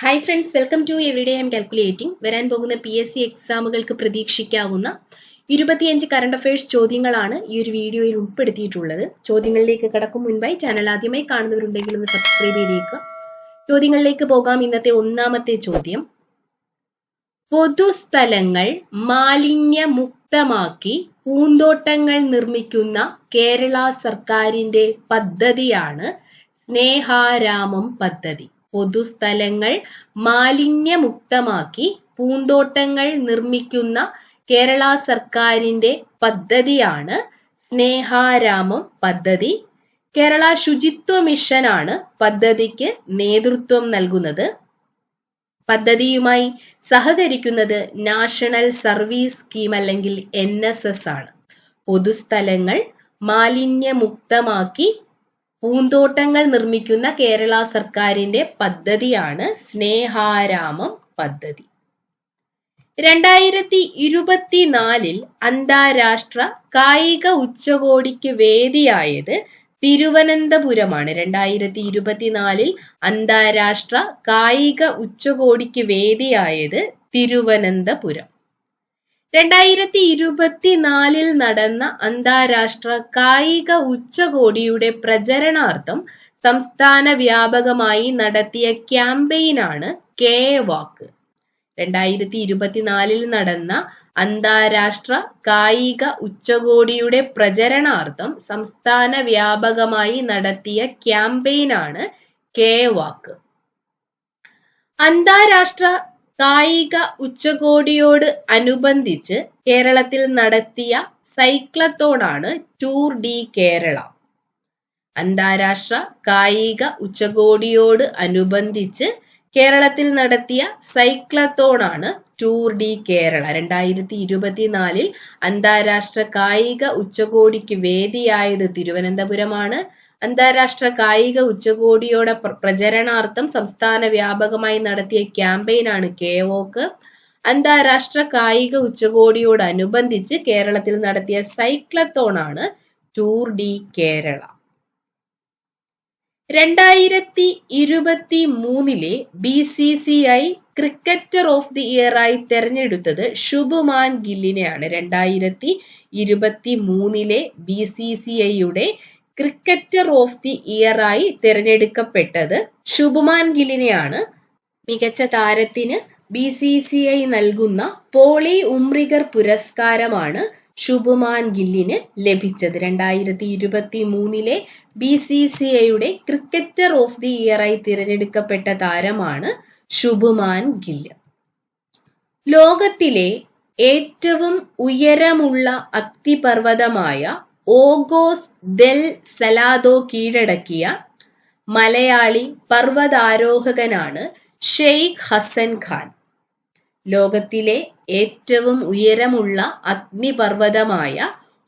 Hi friends welcome to every day I'm calculating വരാൻ പോകുന്ന P S C എക്സാമുകൾക്ക് പ്രതീക്ഷിക്കാവുന്ന ഇരുപത്തിയഞ്ച് കറണ്ട് അഫയേഴ്സ് ചോദ്യങ്ങളാണ് ഈ ഒരു വീഡിയോയിൽ ഉൾപ്പെടുത്തിയിട്ടുള്ളത്. ചോദ്യങ്ങളിലേക്ക് കടക്കും മുൻപായി ചാനൽ ആദ്യമായി കാണുന്നവരുണ്ടെങ്കിൽ ഒന്ന് സബ്സ്ക്രൈബ് ചെയ്തേക്കുക. ചോദ്യങ്ങളിലേക്ക് പോകാം ഇന്നത്തെ ഒന്നാമത്തെ ചോദ്യം. പൊതുസ്ഥലങ്ങൾ മാലിന്യമുക്തമാക്കി പൂന്തോട്ടങ്ങൾ നിർമ്മിക്കുന്ന കേരള സർക്കാരിന്റെ പദ്ധതിയാണ് സ്നേഹാരാമം പദ്ധതി. പൊതുസ്ഥലങ്ങൾ മാലിന്യമുക്തമാക്കി പൂന്തോട്ടങ്ങൾ നിർമ്മിക്കുന്ന കേരള സർക്കാരിന്റെ പദ്ധതിയാണ് സ്നേഹാരാമം പദ്ധതി. കേരള ശുചിത്വ മിഷനാണ് പദ്ധതിക്ക് നേതൃത്വം നൽകുന്നത്. പദ്ധതിയുമായി സഹകരിക്കുന്നത് നാഷണൽ സർവീസ് സ്കീം അല്ലെങ്കിൽ എൻ ആണ്. പൊതുസ്ഥലങ്ങൾ മാലിന്യമുക്തമാക്കി പൂന്തോട്ടങ്ങൾ നിർമ്മിക്കുന്ന കേരള സർക്കാരിന്റെ പദ്ധതിയാണ് സ്നേഹാരാമം പദ്ധതി. രണ്ടായിരത്തി ഇരുപത്തിനാലിൽ അന്താരാഷ്ട്ര കായിക ഉച്ചകോടിക്ക് വേദിയായത് തിരുവനന്തപുരമാണ്. രണ്ടായിരത്തി ഇരുപത്തിനാലിൽ അന്താരാഷ്ട്ര കായിക ഉച്ചകോടിക്ക് വേദിയായത് തിരുവനന്തപുരം. രണ്ടായിരത്തി ഇരുപത്തിനാലിൽ നടന്ന അന്താരാഷ്ട്ര കായിക ഉച്ചകോടിയുടെ പ്രചരണാർത്ഥം സംസ്ഥാന വ്യാപകമായി നടത്തിയ ക്യാമ്പയിനാണ് കെ വാക്ക് രണ്ടായിരത്തി ഇരുപത്തിനാലിൽ നടന്ന അന്താരാഷ്ട്ര കായിക ഉച്ചകോടിയുടെ പ്രചരണാർത്ഥം സംസ്ഥാന വ്യാപകമായി നടത്തിയ ക്യാമ്പയിനാണ് കെ വാക്ക് അന്താരാഷ്ട്ര കായിക ഉച്ചകോടിയോട് അനുബന്ധിച്ച് കേരളത്തിൽ നടത്തിയ സൈക്ലത്തോണാണ് ടൂർ ഡി കേരള. അന്താരാഷ്ട്ര കായിക ഉച്ചകോടിയോട് അനുബന്ധിച്ച് കേരളത്തിൽ നടത്തിയ സൈക്ലത്തോണാണ് ടൂർ ഡി കേരള. രണ്ടായിരത്തി ഇരുപത്തിനാലിൽ അന്താരാഷ്ട്ര കായിക ഉച്ചകോടിക്ക് വേദിയായത് തിരുവനന്തപുരമാണ്. അന്താരാഷ്ട്ര കായിക ഉച്ചകോടിയോടെ പ്രചരണാർത്ഥം സംസ്ഥാന വ്യാപകമായി നടത്തിയ ക്യാമ്പയിനാണ് കെ ഒക്ക് അന്താരാഷ്ട്ര കായിക ഉച്ചകോടിയോടനുബന്ധിച്ച് കേരളത്തിൽ നടത്തിയ സൈക്ലത്തോണാണ് ടൂർ ഡി കേരള. രണ്ടായിരത്തി ഇരുപത്തി മൂന്നിലെ B C C I cricketer of the year ആയി തെരഞ്ഞെടുത്തത് ശുഭുമാൻ ഗില്ലിനെയാണ്. രണ്ടായിരത്തി ഇരുപത്തി മൂന്നിലെ ബി സി സി ഐയുടെ ക്രിക്കറ്റർ ഓഫ് ദി ഇയർ ആയി തിരഞ്ഞെടുക്കപ്പെട്ടത് ശുഭമാൻ ഗിലിനെയാണ് മികച്ച താരത്തിന് ബി സി സി ഐ നൽകുന്ന പോളി ഉമ്രികർ പുരസ്കാരമാണ് ശുഭമാൻ ഗില്ലിന് ലഭിച്ചത്. രണ്ടായിരത്തി ഇരുപത്തി മൂന്നിലെ ബി സി സി ഐയുടെ ക്രിക്കറ്റർ ഓഫ് ദി ഇയർ ആയി തിരഞ്ഞെടുക്കപ്പെട്ട താരമാണ് ശുഭമാൻ ഗില്ല്. ലോകത്തിലെ ഏറ്റവും ഉയരമുള്ള അഗ്നിപർവതമായ ഓഗോസ് ദെൽ സലാദോ കീഴടക്കിയ മലയാളി പർവതാരോഹകനാണ് ഷെയ്ഖ് ഹസൻ ഖാൻ. ലോകത്തിലെ ഏറ്റവും ഉയരമുള്ള അഗ്നിപർവതമായ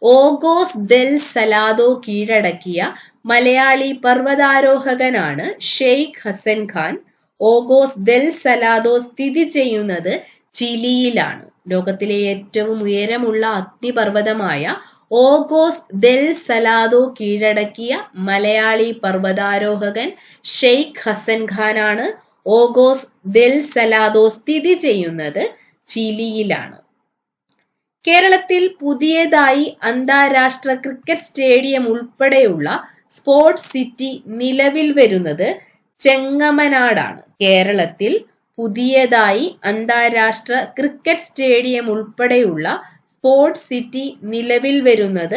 ഓഗോസ് ദെൽ സലാദോ കീഴടക്കിയ മലയാളി പർവതാരോഹകനാണ് Sheikh Hasan Khan. Ojos del Salado സ്ഥിതി ചെയ്യുന്നത് ചിലിയിലാണ്. ലോകത്തിലെ ഏറ്റവും ഉയരമുള്ള അഗ്നിപർവതമായ ഓഗോസ് ദെൽ സലാദോ കീഴടക്കിയ മലയാളി പർവതാരോഹകൻ ഷെയ്ഖ് ഹസൻ ഖാനാണ് ഓഗോസ് ദെൽ സലാദോ സ്ഥിതി ചെയ്യുന്നത് ചിലിയിലാണ്. കേരളത്തിൽ പുതിയതായി അന്താരാഷ്ട്ര ക്രിക്കറ്റ് സ്റ്റേഡിയം ഉൾപ്പെടെയുള്ള സ്പോർട്സ് സിറ്റി നിലവിൽ വരുന്നത് ചെങ്ങമനാടാണ്. കേരളത്തിൽ പുതിയതായി അന്താരാഷ്ട്ര ക്രിക്കറ്റ് സ്റ്റേഡിയം ഉൾപ്പെടെയുള്ള സ്പോർട്സ് സിറ്റി നിലവിൽ വരുന്നത്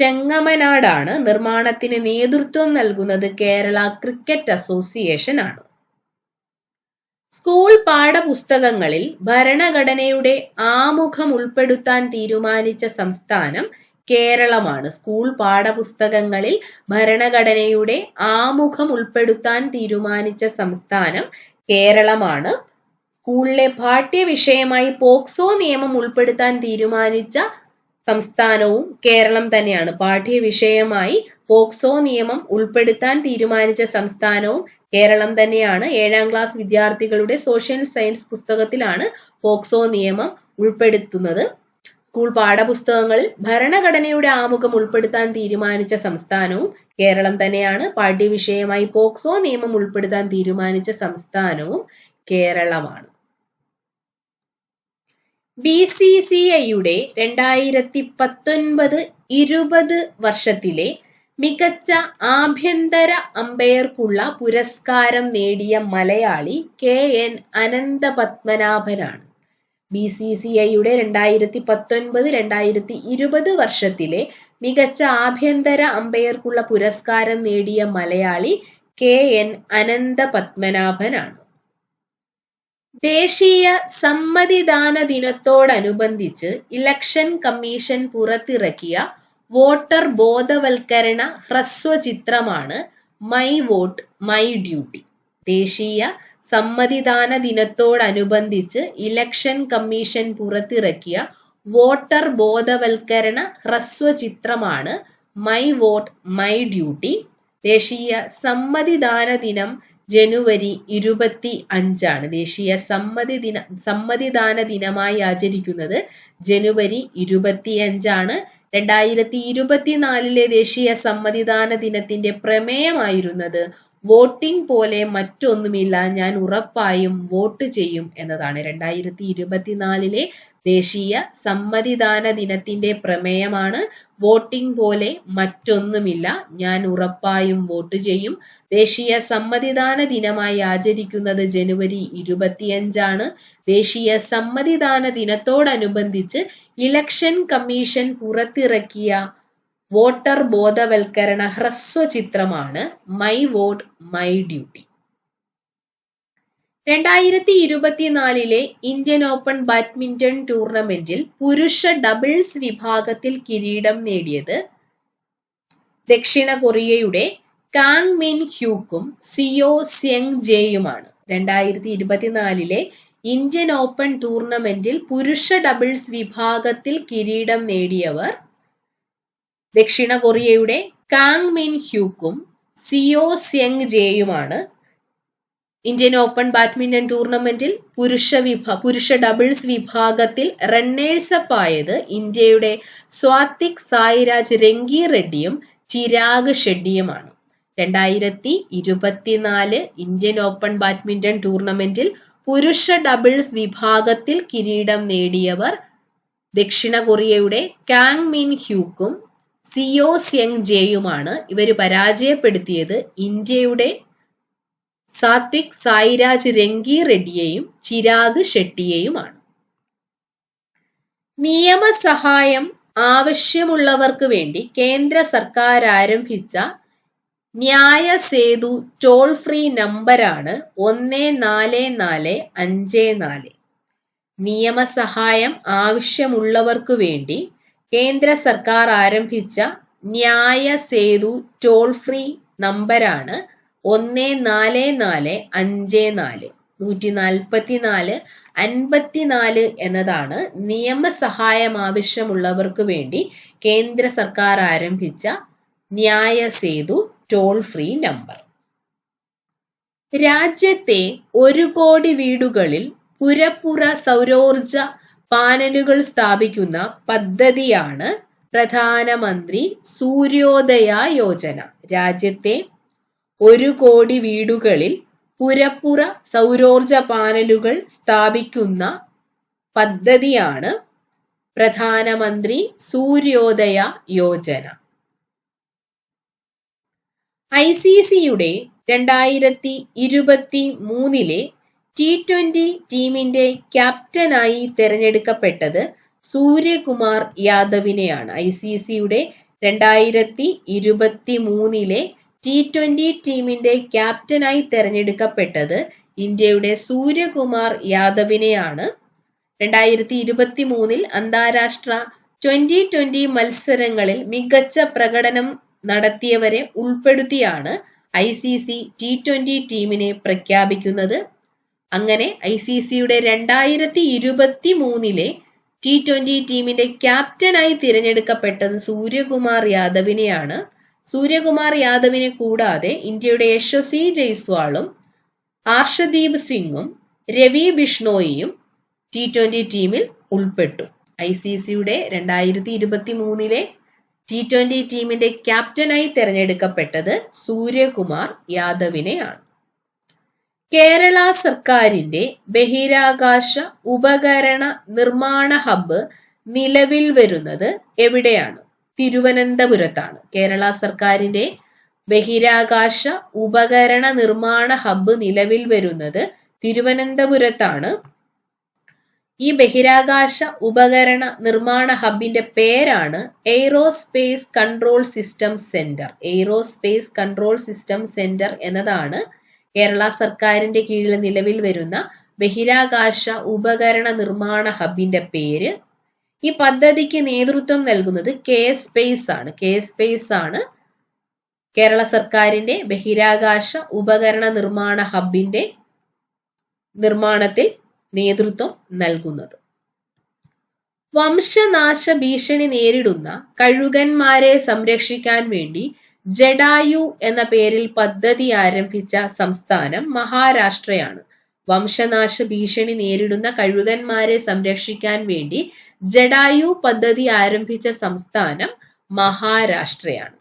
ചെങ്ങമനാടാണ്. നിർമ്മാണത്തിന് നേതൃത്വം നൽകുന്നത് കേരള ക്രിക്കറ്റ് അസോസിയേഷൻ ആണ്. സ്കൂൾ പാഠപുസ്തകങ്ങളിൽ ഭരണഘടനയുടെ ആമുഖം ഉൾപ്പെടുത്താൻ തീരുമാനിച്ച സംസ്ഥാനം കേരളമാണ്. സ്കൂൾ പാഠപുസ്തകങ്ങളിൽ ഭരണഘടനയുടെ ആമുഖം ഉൾപ്പെടുത്താൻ തീരുമാനിച്ച സംസ്ഥാനം കേരളമാണ്. സ്കൂളിലെ പാഠ്യവിഷയമായി പോക്സോ നിയമം ഉൾപ്പെടുത്താൻ തീരുമാനിച്ച സംസ്ഥാനവും കേരളം തന്നെയാണ്. പാഠ്യവിഷയമായി പോക്സോ നിയമം ഉൾപ്പെടുത്താൻ തീരുമാനിച്ച സംസ്ഥാനവും കേരളം തന്നെയാണ്. ഏഴാം ക്ലാസ് വിദ്യാർത്ഥികളുടെ സോഷ്യൽ സയൻസ് പുസ്തകത്തിലാണ് പോക്സോ നിയമം ഉൾപ്പെടുത്തുന്നത്. സ്കൂൾ പാഠപുസ്തകങ്ങളിൽ ഭരണഘടനയുടെ ആമുഖം ഉൾപ്പെടുത്താൻ തീരുമാനിച്ച സംസ്ഥാനവും കേരളം തന്നെയാണ്. പാഠ്യവിഷയമായി പോക്സോ നിയമം ഉൾപ്പെടുത്താൻ തീരുമാനിച്ച സംസ്ഥാനവും കേരളമാണ്. ബി സി സി ഐയുടെ രണ്ടായിരത്തി പത്തൊൻപത് ഇരുപത് വർഷത്തിലെ മികച്ച ആഭ്യന്തര അമ്പയർക്കുള്ള പുരസ്കാരം നേടിയ മലയാളി കെ എൻ അനന്തപത്മനാഭനാണ്. ബി സി സി ഐയുടെ രണ്ടായിരത്തി പത്തൊൻപത് രണ്ടായിരത്തി ഇരുപത് വർഷത്തിലെ മികച്ച ആഭ്യന്തര അമ്പയർക്കുള്ള പുരസ്കാരം നേടിയ മലയാളി കെ എൻ അനന്തപത്മനാഭനാണ്. ദേശീയ സമ്മതിദാന ദിനത്തോടനുബന്ധിച്ച് ഇലക്ഷൻ കമ്മീഷൻ പുറത്തിറക്കിയ വോട്ടർ ബോധവൽക്കരണ ഹ്രസ്വചിത്രമാണ് മൈ വോട്ട് മൈ ഡ്യൂട്ടി. ദേശീയ സമ്മതിദാന ദിനത്തോടനുബന്ധിച്ച് ഇലക്ഷൻ കമ്മീഷൻ പുറത്തിറക്കിയ വോട്ടർ ബോധവൽക്കരണ ഹ്രസ്വചിത്രമാണ് മൈ വോട്ട് മൈ ഡ്യൂട്ടി. ദേശീയ സമ്മതിദാന ദിനം ജനുവരി ഇരുപത്തി അഞ്ചാണ്. ദേശീയ സമ്മതി ദിന സമ്മതിദാന ദിനമായി ആചരിക്കുന്നത് ജനുവരി ഇരുപത്തി അഞ്ചാണ്. രണ്ടായിരത്തി ഇരുപത്തിനാലിലെ ദേശീയ സമ്മതിദാന ദിനത്തിന്റെ പ്രമേയമായിരുന്നത് വോട്ടിംഗ് പോലെ മറ്റൊന്നുമില്ല. ഞാൻ ഉറപ്പായും വോട്ട് ചെയ്യും എന്നതാണ്. രണ്ടായിരത്തി ഇരുപത്തിനാലിലെ ദേശീയ സമ്മതിദാന ദിനത്തിന്റെ പ്രമേയമാണ് വോട്ടിംഗ് പോലെ മറ്റൊന്നുമില്ല. ഞാൻ ഉറപ്പായും വോട്ട് ചെയ്യും. ദേശീയ സമ്മതിദാന ദിനമായി ആചരിക്കുന്നത് ജനുവരി ഇരുപത്തിയഞ്ചാണ്. ദേശീയ സമ്മതിദാന ദിനത്തോടനുബന്ധിച്ച് ഇലക്ഷൻ കമ്മീഷൻ പുറത്തിറക്കിയ വോട്ടർ ബോധവൽക്കരണ ഹ്രസ്വചിത്രമാണ് മൈ വോട്ട് മൈ ഡ്യൂട്ടി. രണ്ടായിരത്തി ഇരുപത്തിനാലിലെ ഇന്ത്യൻ ഓപ്പൺ ബാഡ്മിന്റൺ ടൂർണമെന്റിൽ പുരുഷ ഡബിൾസ് വിഭാഗത്തിൽ കിരീടം നേടിയത് ദക്ഷിണ കൊറിയയുടെ കാങ് മിൻ ഹ്യൂക്കും സിയോ സെങ് ജേയുമാണ്. രണ്ടായിരത്തി ഇരുപത്തിനാലിലെ ഇന്ത്യൻ ഓപ്പൺ ടൂർണമെന്റിൽ പുരുഷ ഡബിൾസ് വിഭാഗത്തിൽ കിരീടം നേടിയവർ ദക്ഷിണ കൊറിയയുടെ കാങ് മിൻ ഹ്യൂക്കും സിയോ സെങ് ജേയുമാണ്. ഇന്ത്യൻ ഓപ്പൺ ബാഡ്മിന്റൺ ടൂർണമെന്റിൽ പുരുഷ വിഭാ പുരുഷ ഡബിൾസ് വിഭാഗത്തിൽ റണ്ണേഴ്സപ്പ് ആയത് ഇന്ത്യയുടെ സ്വാതിക് സായിരാജ് രംഗി റെഡ്ഡിയും ചിരാഗ് ഷെഡ്ഡിയുമാണ്. രണ്ടായിരത്തി ഇരുപത്തിനാല് ഇന്ത്യൻ ഓപ്പൺ ബാഡ്മിന്റൺ ടൂർണമെന്റിൽ പുരുഷ ഡബിൾസ് വിഭാഗത്തിൽ കിരീടം നേടിയവർ ദക്ഷിണ കൊറിയയുടെ കാങ് മിൻ ഹ്യൂക്കും സിയോ സ്യങ് ജെയുമാണ് ഇവർ പരാജയപ്പെടുത്തിയത് ഇന്ത്യയുടെ സാത്വിക് സായിരാജ് രംഗി റെഡ്ഡിയെയും ചിരാഗ് ഷെട്ടിയെയുമാണ്. നിയമസഹായം ആവശ്യമുള്ളവർക്ക് വേണ്ടി കേന്ദ്ര സർക്കാർ ആരംഭിച്ച ന്യായ സേതു ടോൾ ഫ്രീ നമ്പറാണ് ഒന്ന് നാല് നാല് അഞ്ച് നാല്. നിയമസഹായം ആവശ്യമുള്ളവർക്ക് വേണ്ടി കേന്ദ്ര സർക്കാർ ആരംഭിച്ച ന്യായ സേതു ടോൾ ഫ്രീ നമ്പറാണ് ഒന്ന് നാല് നാല് അഞ്ച് നാല്. നൂറ്റി നാൽപ്പത്തി നാല് അൻപത്തിനാല് എന്നതാണ് നിയമസഹായം ആവശ്യമുള്ളവർക്ക് വേണ്ടി കേന്ദ്ര സർക്കാർ ആരംഭിച്ച ന്യായ സേതു ടോൾ ഫ്രീ നമ്പർ. രാജ്യത്തെ ഒരു കോടി വീടുകളിൽ പുരപ്പുറ സൗരോർജ പാനലുകൾ സ്ഥാപിക്കുന്ന പദ്ധതിയാണ് പ്രധാനമന്ത്രി സൂര്യോദയ യോജന. രാജ്യത്തെ ഒരു കോടി വീടുകളിൽ പുരപ്പുറ സൗരോർജ പാനലുകൾ സ്ഥാപിക്കുന്ന പദ്ധതിയാണ് പ്രധാനമന്ത്രി സൂര്യോദയ യോജന. ഐ സി സിയുടെ രണ്ടായിരത്തി ഇരുപത്തി മൂന്നിലെ ടി ട്വന്റി ടീമിന്റെ ക്യാപ്റ്റനായി തെരഞ്ഞെടുക്കപ്പെട്ടത് സൂര്യകുമാർ യാദവിനെയാണ്. ഐ സി സിയുടെ രണ്ടായിരത്തി ഇരുപത്തി മൂന്നിലെ ടി ട്വന്റി ടീമിന്റെ ക്യാപ്റ്റനായി തെരഞ്ഞെടുക്കപ്പെട്ടത് ഇന്ത്യയുടെ സൂര്യകുമാർ യാദവിനെയാണ്. രണ്ടായിരത്തി ഇരുപത്തി മൂന്നിൽ അന്താരാഷ്ട്ര ട്വന്റി ട്വന്റി മത്സരങ്ങളിൽ മികച്ച പ്രകടനം നടത്തിയവരെ ഉൾപ്പെടുത്തിയാണ് I C C T twenty ടീമിനെ പ്രഖ്യാപിക്കുന്നത്. അങ്ങനെ ഐ സി സിയുടെ രണ്ടായിരത്തി ഇരുപത്തി മൂന്നിലെ ടി ട്വന്റി ടീമിന്റെ ക്യാപ്റ്റനായി തിരഞ്ഞെടുക്കപ്പെട്ടത് സൂര്യകുമാർ യാദവിനെയാണ്. സൂര്യകുമാർ യാദവിനെ കൂടാതെ ഇന്ത്യയുടെ യശസ്വി ജയ്സ്വാളും ആർഷദീപ് സിംഗും രവി ബിഷ്ണോയിയും ടി ട്വന്റി ടീമിൽ ഉൾപ്പെട്ടു. ഐ സി സിയുടെ രണ്ടായിരത്തി ഇരുപത്തി മൂന്നിലെ ടി ട്വന്റി ടീമിന്റെ ക്യാപ്റ്റനായി തിരഞ്ഞെടുക്കപ്പെട്ടത് സൂര്യകുമാർ യാദവിനെയാണ്. കേരള സർക്കാരിന്റെ ബഹിരാകാശ ഉപകരണ നിർമ്മാണ ഹബ്ബ് നിലവിൽ വരുന്നത് എവിടെയാണ്? തിരുവനന്തപുരത്താണ്. കേരള സർക്കാരിന്റെ ബഹിരാകാശ ഉപകരണ നിർമ്മാണ ഹബ്ബ് നിലവിൽ വരുന്നത് തിരുവനന്തപുരത്താണ്. ഈ ബഹിരാകാശ ഉപകരണ നിർമ്മാണ ഹബിന്റെ പേരാണ് aerospace control system centre aerospace control system centre എന്നതാണ് കേരള സർക്കാരിന്റെ കീഴിൽ നിലവിൽ വരുന്ന ബഹിരാകാശ ഉപകരണ നിർമ്മാണ ഹബിന്റെ പേര്. ഈ പദ്ധതിക്ക് നേതൃത്വം നൽകുന്നത് കെ സ്പേസ് ആണ്. കെ സ്പേസ് ആണ് കേരള സർക്കാരിന്റെ ബഹിരാകാശ ഉപകരണ നിർമ്മാണ ഹബിന്റെ നിർമ്മാണത്തിൽ നേതൃത്വം നൽകുന്നത്. വംശനാശ ഭീഷണി നേരിടുന്ന കഴുകന്മാരെ സംരക്ഷിക്കാൻ വേണ്ടി ജഡായു എന്ന പേരിൽ പദ്ധതി ആരംഭിച്ച സംസ്ഥാനം മഹാരാഷ്ട്രയാണ്. വംശനാശ ഭീഷണി നേരിടുന്ന കഴുകന്മാരെ സംരക്ഷിക്കാൻ വേണ്ടി ജഡായു പദ്ധതി ആരംഭിച്ച സംസ്ഥാനം മഹാരാഷ്ട്രയാണ്.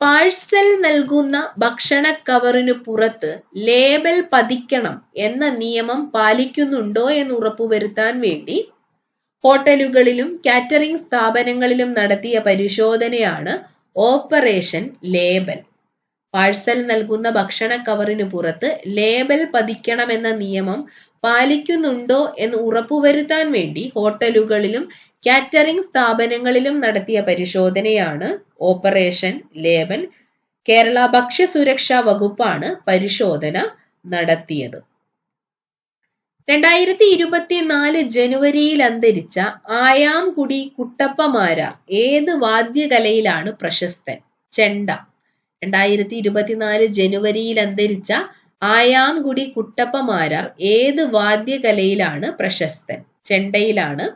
പാഴ്സൽ നൽകുന്ന ഭക്ഷണ കവറിനു പുറത്ത് ലേബൽ പതിക്കണം എന്ന നിയമം പാലിക്കുന്നുണ്ടോ എന്ന് ഉറപ്പുവരുത്താൻ വേണ്ടി ഹോട്ടലുകളിലും കാറ്ററിംഗ് സ്ഥാപനങ്ങളിലും നടത്തിയ പരിശോധനയാണ് ഓപ്പറേഷൻ ലേബൽ. പാഴ്സൽ നൽകുന്ന ഭക്ഷണ കവറിനു പുറത്ത് ലേബൽ പതിക്കണമെന്ന നിയമം പാലിക്കുന്നുണ്ടോ എന്ന് ഉറപ്പുവരുത്താൻ വേണ്ടി ഹോട്ടലുകളിലും കാറ്ററിംഗ് സ്ഥാപനങ്ങളിലും നടത്തിയ പരിശോധനയാണ് ഓപ്പറേഷൻ ലേബൽ. കേരള ഭക്ഷ്യ ഭക്ഷ്യസുരക്ഷാ വകുപ്പാണ് പരിശോധന നടത്തിയത്. രണ്ടായിരത്തി ഇരുപത്തിനാല് ജനുവരിയിൽ അന്തരിച്ച ആയാംകുടി കുട്ടപ്പമാരാർ ഏത് വാദ്യകലയിലാണ് പ്രശസ്തൻ? ചെണ്ട. രണ്ടായിരത്തി ഇരുപത്തിനാല് ജനുവരിയിൽ അന്തരിച്ച ആയാംകുടി കുട്ടപ്പമാരാർ ഏത് വാദ്യകലയിലാണ് പ്രശസ്തൻ? ചെണ്ടയിലാണ്.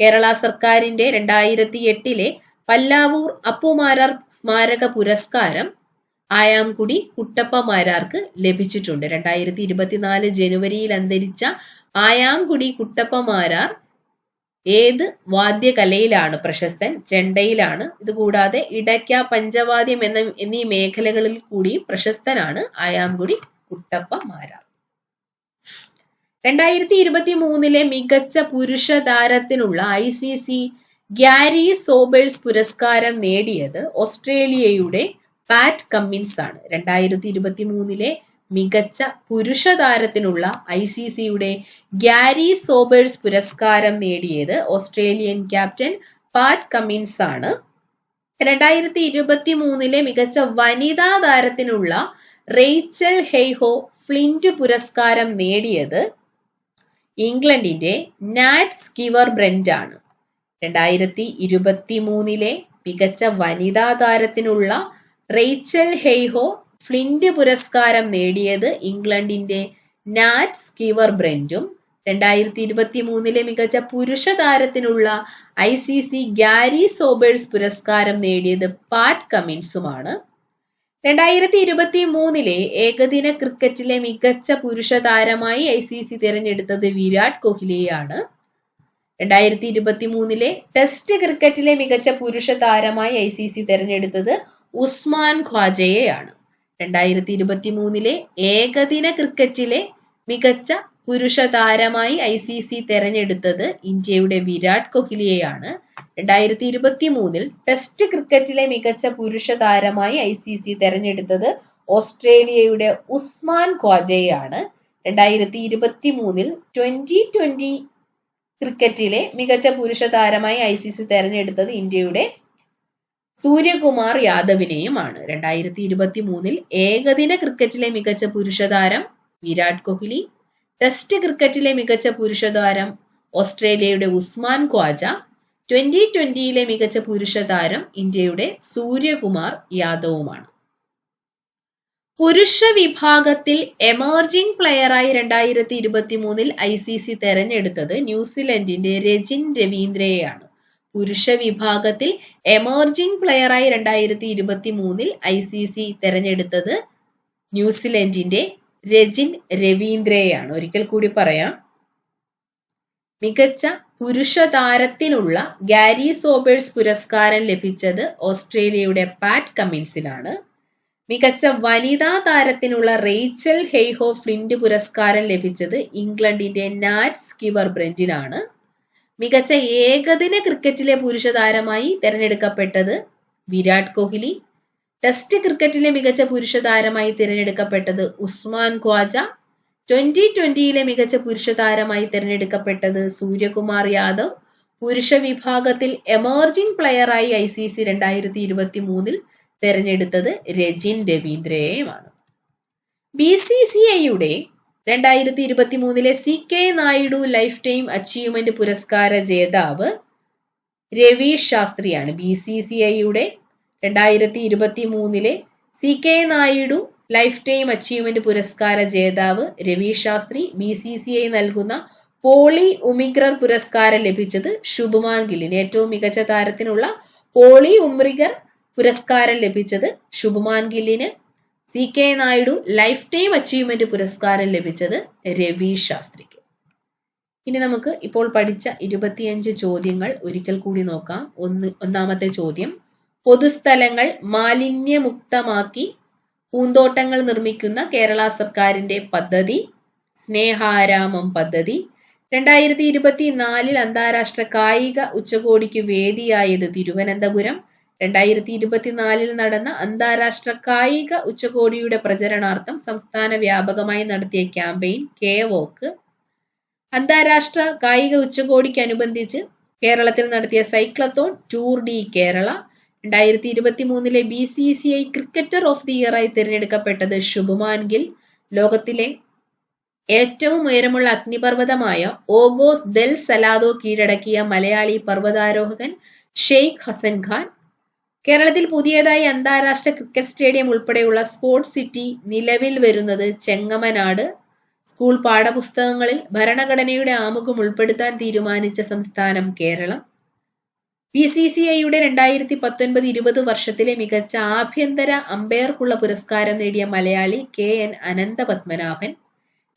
കേരള സർക്കാരിന്റെ രണ്ടായിരത്തി എട്ടിലെ പല്ലാവൂർ അപ്പുമാരാർ സ്മാരക പുരസ്കാരം ആയാംകുടി കുട്ടപ്പമാരാർക്ക് ലഭിച്ചിട്ടുണ്ട്. രണ്ടായിരത്തി ഇരുപത്തിനാല് ജനുവരിയിൽ അന്തരിച്ച ആയാംകുടി കുട്ടപ്പമാരാർ ഏത് വാദ്യകലയിലാണ് പ്രശസ്തൻ? ചെണ്ടയിലാണ്. ഇതുകൂടാതെ ഇടയ്ക്ക പഞ്ചവാദ്യം എന്ന എന്നീ മേഖലകളിൽ കൂടി പ്രശസ്തനാണ് ആയാംകുടി കുട്ടപ്പമാരാർ രണ്ടായിരത്തി ഇരുപത്തി മൂന്നിലെ മികച്ച പുരുഷ താരത്തിനുള്ള I C C Garry Sobers പുരസ്കാരം നേടിയത് ഓസ്ട്രേലിയയുടെ പാറ്റ് കമ്മിൻസ് ആണ്. രണ്ടായിരത്തി ഇരുപത്തി മൂന്നിലെ മികച്ച പുരുഷ താരത്തിനുള്ള ഐ സി സിയുടെ ഗ്യാരി സോബേഴ്സ് പുരസ്കാരം നേടിയത് ഓസ്ട്രേലിയൻ ക്യാപ്റ്റൻ പാറ്റ് കമ്മിൻസ് ആണ്. രണ്ടായിരത്തി ഇരുപത്തി മൂന്നിലെ മികച്ച വനിതാ താരത്തിനുള്ള റെയ്ച്ചൽ ഹെയ്ഹോ ഫ്ലിന്റ് പുരസ്കാരം നേടിയത് ഇംഗ്ലണ്ടിന്റെ നാറ്റ് സ്കിവർ ബ്രെൻഡ് ആണ്. രണ്ടായിരത്തി ഇരുപത്തി മൂന്നിലെ മികച്ച വനിതാ താരത്തിനുള്ള റെയ്ച്ചൽ ഹെയ്ഹോ ഫ്ലിന്റ് പുരസ്കാരം നേടിയത് ഇംഗ്ലണ്ടിന്റെ നാറ്റ് സ്കീവർ ബ്രെൻഡും രണ്ടായിരത്തി ഇരുപത്തി മൂന്നിലെ മികച്ച പുരുഷ താരത്തിനുള്ള I C C Garry Sobers പുരസ്കാരം നേടിയത് പാറ്റ് കമിൻസുമാണ് രണ്ടായിരത്തി ഇരുപത്തി മൂന്നിലെ ഏകദിന ക്രിക്കറ്റിലെ മികച്ച പുരുഷ താരമായി ഐ സി സി തിരഞ്ഞെടുത്തത് വിരാട് കോഹ്ലിയാണ് രണ്ടായിരത്തി ഇരുപത്തി മൂന്നിലെ ടെസ്റ്റ് ക്രിക്കറ്റിലെ മികച്ച പുരുഷ താരമായി ഐ സി സി തിരഞ്ഞെടുത്തത് ഉസ്മാൻ ഖ്വാജയെയാണ്. രണ്ടായിരത്തി ഇരുപത്തി മൂന്നിലെ ഏകദിന ക്രിക്കറ്റിലെ മികച്ച പുരുഷ താരമായി ഐ സി സി തെരഞ്ഞെടുത്തത് ഇന്ത്യയുടെ വിരാട് കോഹ്ലിയെയാണ്. രണ്ടായിരത്തി ഇരുപത്തി മൂന്നിൽ ടെസ്റ്റ് ക്രിക്കറ്റിലെ മികച്ച പുരുഷ താരമായി ഐ സി സി തെരഞ്ഞെടുത്തത് ഓസ്ട്രേലിയയുടെ ഉസ്മാൻ ഖ്വാജയാണ് രണ്ടായിരത്തി ഇരുപത്തി മൂന്നിൽ ട്വന്റി ട്വന്റി ക്രിക്കറ്റിലെ മികച്ച പുരുഷ താരമായി ഐ സി സി തെരഞ്ഞെടുത്തത് ഇന്ത്യയുടെ സൂര്യകുമാർ യാദവിനെയുമാണ്. രണ്ടായിരത്തി ഇരുപത്തി മൂന്നിൽ ഏകദിന ക്രിക്കറ്റിലെ മികച്ച പുരുഷ താരം വിരാട് കോഹ്ലി ടെസ്റ്റ് ക്രിക്കറ്റിലെ മികച്ച പുരുഷ താരം ഓസ്ട്രേലിയയുടെ ഉസ്മാൻ ഖ്വാജ ട്വന്റി ട്വന്റിയിലെ മികച്ച പുരുഷ താരം ഇന്ത്യയുടെ സൂര്യകുമാർ യാദവുമാണ്. പുരുഷ വിഭാഗത്തിൽ എമർജിംഗ് പ്ലെയറായി രണ്ടായിരത്തി ഇരുപത്തി മൂന്നിൽ ഐ സി സി തെരഞ്ഞെടുത്തത് ന്യൂസിലൻഡിന്റെ രജിൻ രവീന്ദ്രയെയാണ്. പുരുഷ വിഭാഗത്തിൽ എമർജിംഗ് പ്ലെയറായി രണ്ടായിരത്തി ഇരുപത്തി മൂന്നിൽ ഐ സി സി തെരഞ്ഞെടുത്തത് ന്യൂസിലൻഡിന്റെ രജിൻ രവീന്ദ്രയെയാണ്. ഒരിക്കൽ കൂടി പറയാം. മികച്ച പുരുഷ താരത്തിനുള്ള ഗാരി സോബേഴ്സ് പുരസ്കാരം ലഭിച്ചത് ഓസ്ട്രേലിയയുടെ പാറ്റ് കമ്മിൻസിനാണ്. മികച്ച വനിതാ താരത്തിനുള്ള റേച്ചൽ ഹെയ്ഹോ ഫ്ലിൻഡ് പുരസ്കാരം ലഭിച്ചത് ഇംഗ്ലണ്ടിന്റെ നാറ്റ് സ്കിവർ ബ്രെന്റിനാണ്. മികച്ച ഏകദിന ക്രിക്കറ്റിലെ പുരുഷ താരമായി തിരഞ്ഞെടുക്കപ്പെട്ടത് വിരാട് കോഹ്ലി. ടെസ്റ്റ് ക്രിക്കറ്റിലെ മികച്ച പുരുഷ താരമായി തിരഞ്ഞെടുക്കപ്പെട്ടത് ഉസ്മാൻ ഖ്വാജ. ട്വന്റി ട്വന്റിയിലെ മികച്ച പുരുഷ താരമായി തിരഞ്ഞെടുക്കപ്പെട്ടത് സൂര്യകുമാർ യാദവ്. പുരുഷ വിഭാഗത്തിൽ എമർജിംഗ് പ്ലെയറായി ഐ സി സി രണ്ടായിരത്തി ഇരുപത്തി മൂന്നിൽ തെരഞ്ഞെടുത്തത് രജിൻ രവീന്ദ്രയെയുമാണ്. ബി സി സി ഐയുടെ രണ്ടായിരത്തി ഇരുപത്തി മൂന്നിലെ C K Naidu lifetime achievement പുരസ്കാര ജേതാവ് രവീഷ് ശാസ്ത്രിയാണ്. ബി സി സി ഐയുടെ രണ്ടായിരത്തി ഇരുപത്തി മൂന്നിലെ C K Naidu lifetime achievement പുരസ്കാര ജേതാവ് Ravish Shastri B C C I നൽകുന്ന പോളി ഉമിഗ്രർ പുരസ്കാരം ലഭിച്ചത് ശുഭമാൻ ഗില്ലിന്. ഏറ്റവും മികച്ച താരത്തിനുള്ള പോളി ഉമ്രിഗർ പുരസ്കാരം ലഭിച്ചത് Shubman ഗില്ലിന്. C K Naidu lifetime achievement പുരസ്കാരം ലഭിച്ചത് രവി ശാസ്ത്രിക്ക്. ഇനി നമുക്ക് ഇപ്പോൾ പഠിച്ച ഇരുപത്തിയഞ്ച് ചോദ്യങ്ങൾ ഒരിക്കൽ കൂടി നോക്കാം. ഒന്ന് ഒന്നാമത്തെ ചോദ്യം. പൊതുസ്ഥലങ്ങൾ മാലിന്യമുക്തമാക്കി പൂന്തോട്ടങ്ങൾ നിർമ്മിക്കുന്ന കേരള സർക്കാരിന്റെ പദ്ധതി സ്നേഹാരാമം പദ്ധതി. രണ്ടായിരത്തി ഇരുപത്തി നാലിൽ അന്താരാഷ്ട്ര കായിക ഉച്ചകോടിക്ക് വേദിയായത് തിരുവനന്തപുരം. രണ്ടായിരത്തി ഇരുപത്തിനാലിൽ നടന്ന അന്താരാഷ്ട്ര കായിക ഉച്ചകോടിയുടെ പ്രചരണാർത്ഥം സംസ്ഥാന വ്യാപകമായി നടത്തിയ ക്യാമ്പയിൻ കെ വോക്ക്. അന്താരാഷ്ട്ര കായിക ഉച്ചകോടിക്ക് ഉച്ചകോടിക്കനുബന്ധിച്ച് കേരളത്തിൽ നടത്തിയ സൈക്ലത്തോൺ ടൂർ ഡി കേരള. രണ്ടായിരത്തി ഇരുപത്തി മൂന്നിലെ B C C I cricketer of the ഇയറായി തിരഞ്ഞെടുക്കപ്പെട്ടത് ശുഭമാൻ ഗിൽ. ലോകത്തിലെ ഏറ്റവും ഉയരമുള്ള അഗ്നിപർവതമായ ഓഗോസ് ദെൽ സലാദോ കീഴടക്കിയ മലയാളി പർവതാരോഹകൻ ഷെയ്ഖ് ഹസൻ ഖാൻ. കേരളത്തിൽ പുതിയതായി അന്താരാഷ്ട്ര ക്രിക്കറ്റ് സ്റ്റേഡിയം ഉൾപ്പെടെയുള്ള സ്പോർട്സ് സിറ്റി നിലവിൽ വരുന്നത് ചെങ്ങമനാട്. സ്കൂൾ പാഠപുസ്തകങ്ങളിൽ ഭരണഘടനയുടെ ആമുഖം ഉൾപ്പെടുത്താൻ തീരുമാനിച്ച സംസ്ഥാനം കേരളം. ബി സി സി ഐയുടെ രണ്ടായിരത്തി പത്തൊൻപത് ഇരുപത് വർഷത്തിലെ മികച്ച ആഭ്യന്തര അമ്പയർക്കുള്ള പുരസ്കാരം നേടിയ മലയാളി കെ എൻ അനന്തപത്മനാഭൻ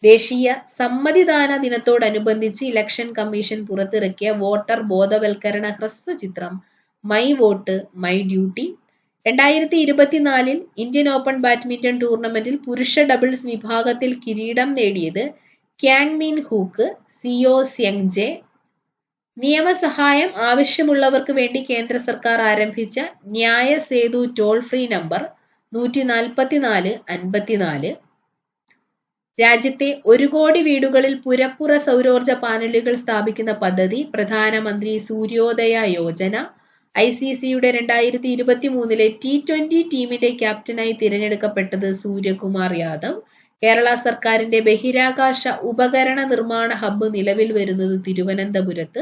ദേശീയ സമ്മതിദാന ദിനത്തോടനുബന്ധിച്ച് ഇലക്ഷൻ കമ്മീഷൻ പുറത്തിറക്കിയ വോട്ടർ ബോധവൽക്കരണ ഹ്രസ്വചിത്രം മൈ വോട്ട് മൈ ഡ്യൂട്ടി രണ്ടായിരത്തി ഇരുപത്തിനാലിൽ ഇന്ത്യൻ ഓപ്പൺ ബാഡ്മിന്റൺ ടൂർണമെന്റിൽ പുരുഷ ഡബിൾസ് വിഭാഗത്തിൽ കിരീടം നേടിയത് ക്യാങ് മീൻ ഹൂക്ക് സിയോ സ്യങ്ജെ നിയമസഹായം ആവശ്യമുള്ളവർക്ക് വേണ്ടി കേന്ദ്ര സർക്കാർ ആരംഭിച്ച ന്യായ സേതു ടോൾ ഫ്രീ നമ്പർ നൂറ്റി നാൽപ്പത്തിനാല് അൻപത്തിനാല്. രാജ്യത്തെ ഒരു കോടി വീടുകളിൽ പുരപ്പുറ സൗരോർജ പാനലുകൾ സ്ഥാപിക്കുന്ന പദ്ധതി പ്രധാനമന്ത്രി സൂര്യോദയ യോജന. ഐ സി സിയുടെ രണ്ടായിരത്തി ഇരുപത്തി മൂന്നിലെ ടി ട്വന്റി ടീമിന്റെ ക്യാപ്റ്റനായി തിരഞ്ഞെടുക്കപ്പെട്ടത് സൂര്യകുമാർ യാദവ്. കേരള സർക്കാരിന്റെ ബഹിരാകാശ ഉപകരണ നിർമ്മാണ ഹബ്ബ് നിലവിൽ വരുന്നത് തിരുവനന്തപുരത്ത്.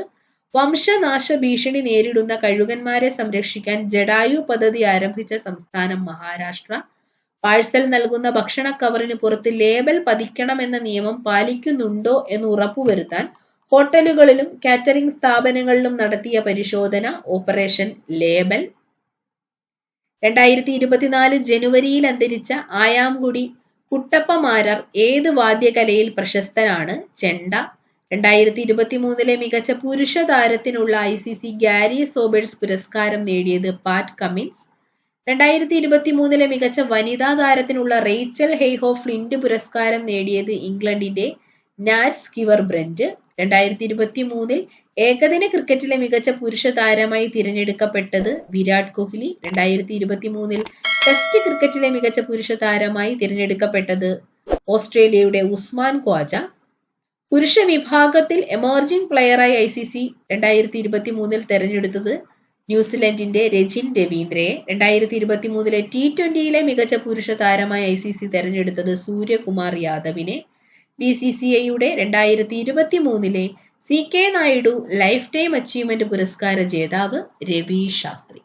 വംശനാശ ഭീഷണി നേരിടുന്ന കഴുകന്മാരെ സംരക്ഷിക്കാൻ ജഡായു പദ്ധതി ആരംഭിച്ച സംസ്ഥാനം മഹാരാഷ്ട്ര. പാഴ്സൽ നൽകുന്ന ഭക്ഷണ കവറിന് പുറത്ത് ലേബൽ പതിക്കണമെന്ന നിയമം പാലിക്കുന്നുണ്ടോ എന്ന് ഉറപ്പുവരുത്താൻ ഹോട്ടലുകളിലും കാറ്ററിംഗ് സ്ഥാപനങ്ങളിലും നടത്തിയ പരിശോധന ഓപ്പറേഷൻ ലേബൽ. രണ്ടായിരത്തി ഇരുപത്തിനാല് ജനുവരിയിൽ അന്തരിച്ച ആയാംകുടി കുട്ടപ്പമാരർ ഏത് വാദ്യകലയിൽ പ്രശസ്തനാണ്? ചെണ്ട. രണ്ടായിരത്തി ഇരുപത്തി മൂന്നിലെ മികച്ച പുരുഷ താരത്തിനുള്ള I C C Gary Sobers പുരസ്കാരം നേടിയത് പാറ്റ് കമ്മിൻസ്. രണ്ടായിരത്തി ഇരുപത്തി മൂന്നിലെ മികച്ച വനിതാ താരത്തിനുള്ള റേച്ചൽ ഹെയ്ഹോ ഫ്ലിൻഡ് പുരസ്കാരം നേടിയത് ഇംഗ്ലണ്ടിന്റെ നാറ്റ് സ്കിവർ ബ്രെന്റ്. രണ്ടായിരത്തി ഇരുപത്തി മൂന്നിൽ ഏകദിന ക്രിക്കറ്റിലെ മികച്ച പുരുഷ താരമായി തിരഞ്ഞെടുക്കപ്പെട്ടത് വിരാട് കോഹ്ലി. രണ്ടായിരത്തി ഇരുപത്തി മൂന്നിൽ ടെസ്റ്റ് ക്രിക്കറ്റിലെ മികച്ച പുരുഷ താരമായി തിരഞ്ഞെടുക്കപ്പെട്ടത് ഓസ്ട്രേലിയയുടെ ഉസ്മാൻ ഖ്വാജ. പുരുഷ വിഭാഗത്തിൽ എമർജിംഗ് പ്ലെയറായി ഐ സി സി രണ്ടായിരത്തി ഇരുപത്തി മൂന്നിൽ തെരഞ്ഞെടുത്തത് ന്യൂസിലൻഡിന്റെ രജിൻ രവീന്ദ്രയെ. രണ്ടായിരത്തി ഇരുപത്തി മൂന്നിലെ ടി ട്വന്റിയിലെ മികച്ച പുരുഷ താരമായി ഐ സി സി തെരഞ്ഞെടുത്തത് സൂര്യകുമാർ യാദവിനെ. ബി സി സി ഐയുടെ രണ്ടായിരത്തി ഇരുപത്തി മൂന്നിലെ C K Naidu lifetime achievement പുരസ്കാര ജേതാവ് രവി ശാസ്ത്രി.